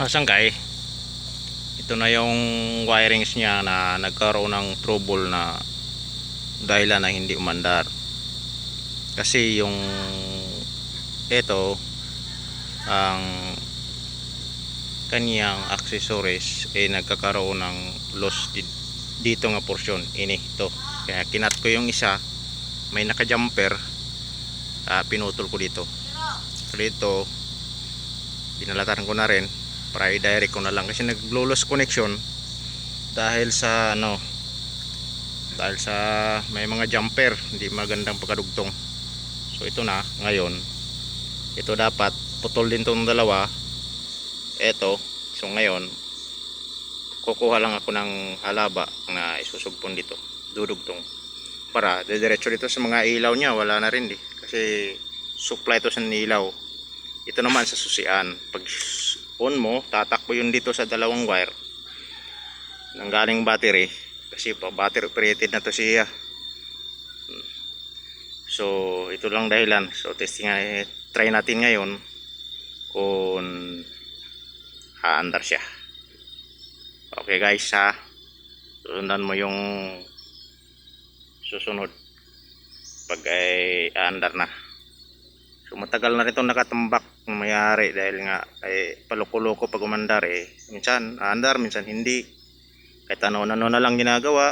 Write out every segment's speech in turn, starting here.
Kasangkay, ito na yung wirings niya na nagkaroon ng trouble na dahilan na hindi umandar. Kasi yung ito ang kaniyang accessories ay nagkakaroon ng loss di- dito nga portion ini to kaya kinat ko yung isa may naka jumper ah, pinutol ko dito. So dito pinalataran ko na rin para i-direct ko na lang. Kasi nag-loss connection dahil sa ano dahil sa may mga jumper hindi magandang pagkadugtong. So ito na ngayon. Ito dapat putol din tong dalawa. Eto so ngayon kukuha lang ako ng halaba na isusugpon dito dudugtong. Para diretso dito sa mga ilaw niya wala na rin di. Kasi supply to sa ilaw ito naman sa susian. Pag on mo tatakbo yun dito sa dalawang wire nang galing battery kasi pa battery operated na to siya. So ito lang dahilan. So testing nga try natin ngayon kung haandar siya. Okay guys ha? Sundan mo yung susunod. Pag ay aandar na so matagal na rin itong nakatambak ng mayari dahil nga ay paluko-luko pag umandar eh. Minsan aandar minsan hindi. Kahit ano-ano na lang ginagawa.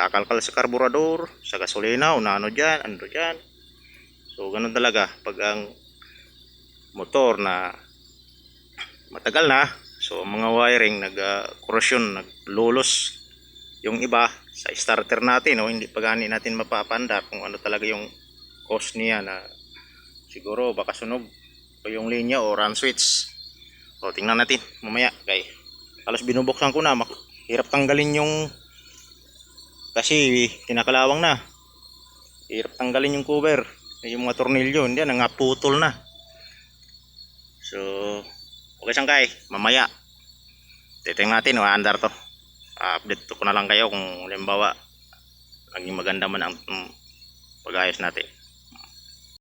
Kakalkal sa karburador sa gasolina o na ano dyan ano dyan. So ganun talaga. Pag ang motor na matagal na so mga wiring nag uh, korosyon naglulos. Yung iba sa starter natin o hindi pa gani natin mapapandar kung ano talaga yung cause niya na siguro baka sunog o yung linya o run switch. O tingnan natin mamaya kay alas binubuksan ko na. Hirap tanggalin yung kasi kinakalawang na. Hirap tanggalin yung cover. Yung mga tornilyo hindi na nga putol na. So okay sangkay mamaya. Titingnan natin o andar to. Update ko na lang kayo kung halimbawa naging maganda man ang mm, pag-ayos natin